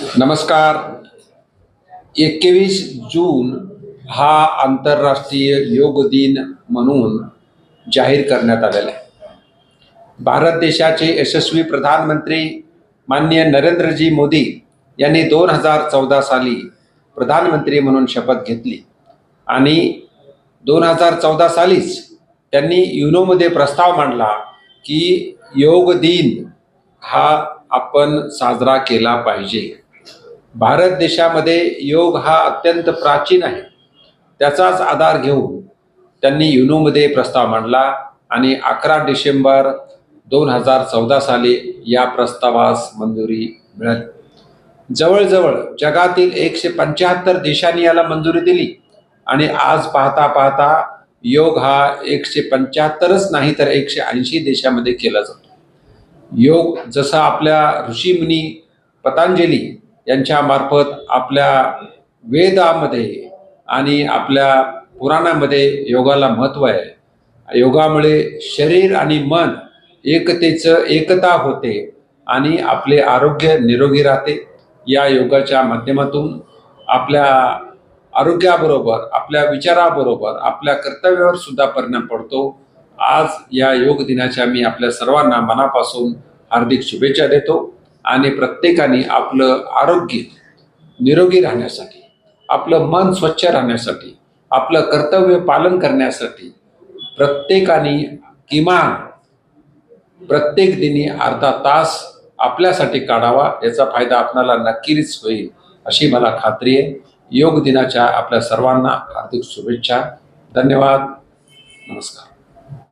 नमस्कार. एकवीस जून हा आंतरराष्ट्रीय योग दिन म्हणून जाहीर करण्यात आलेला आहे. भारत देशाचे यशस्वी प्रधानमंत्री माननीय नरेंद्रजी मोदी यांनी दोन हजार चौदा साली प्रधानमंत्री म्हणून शपथ घेतली. आणि दोन हजार चौदा सालीच त्यांनी युनोमध्ये प्रस्ताव मांडला की योग दिन हा आपण साजरा केला पाहिजे. भारत देशामध्ये योग हा अत्यंत प्राचीन आहे. त्याचाच आधार घेऊन त्यांनी युनोमध्ये प्रस्ताव मांडला आणि अकरा डिसेंबर दोन हजार चौदा साली या प्रस्तावास मंजुरी मिळाली. जवळजवळ जगातील एकशे पंच्याहत्तर देशांनी याला मंजुरी दिली आणि आज पाहता पाहता योग हा एकशे पंच्याहत्तरच नाही तर एकशे ऐंशी देशामध्ये केला जातो. योग जसा आपल्या ऋषीमुनी पतंजली यांच्या मार्फत आपल्या वेदामध्ये आणि आपल्या पुराणामध्ये योगाला महत्त्व आहे. योगामुळे शरीर आणि मन एकतेचं एकता होते आणि आपले आरोग्य निरोगी राहते. या योगाच्या माध्यमातून आपल्या आरोग्याबरोबर आपल्या विचाराबरोबर आपल्या कर्तव्यावर सुद्धा परिणाम पडतो. आज या योग दिनाच्या मी आपल्या सर्वांना मनापासून हार्दिक शुभेच्छा देतो. आणि प्रत्येकाने आपलं आरोग्य निरोगी राहण्यासाठी आपलं मन स्वच्छ राहण्यासाठी आपलं कर्तव्य पालन करण्यासाठी प्रत्येकाने किमान प्रत्येक दिनी अर्धा तास आपल्यासाठी काढावा याचा फायदा आपणाला नक्कीच होईल अशी मला खात्री आहे. योग दिनाच्या आपल्या सर्वांना हार्दिक शुभेच्छा. धन्यवाद. नमस्कार.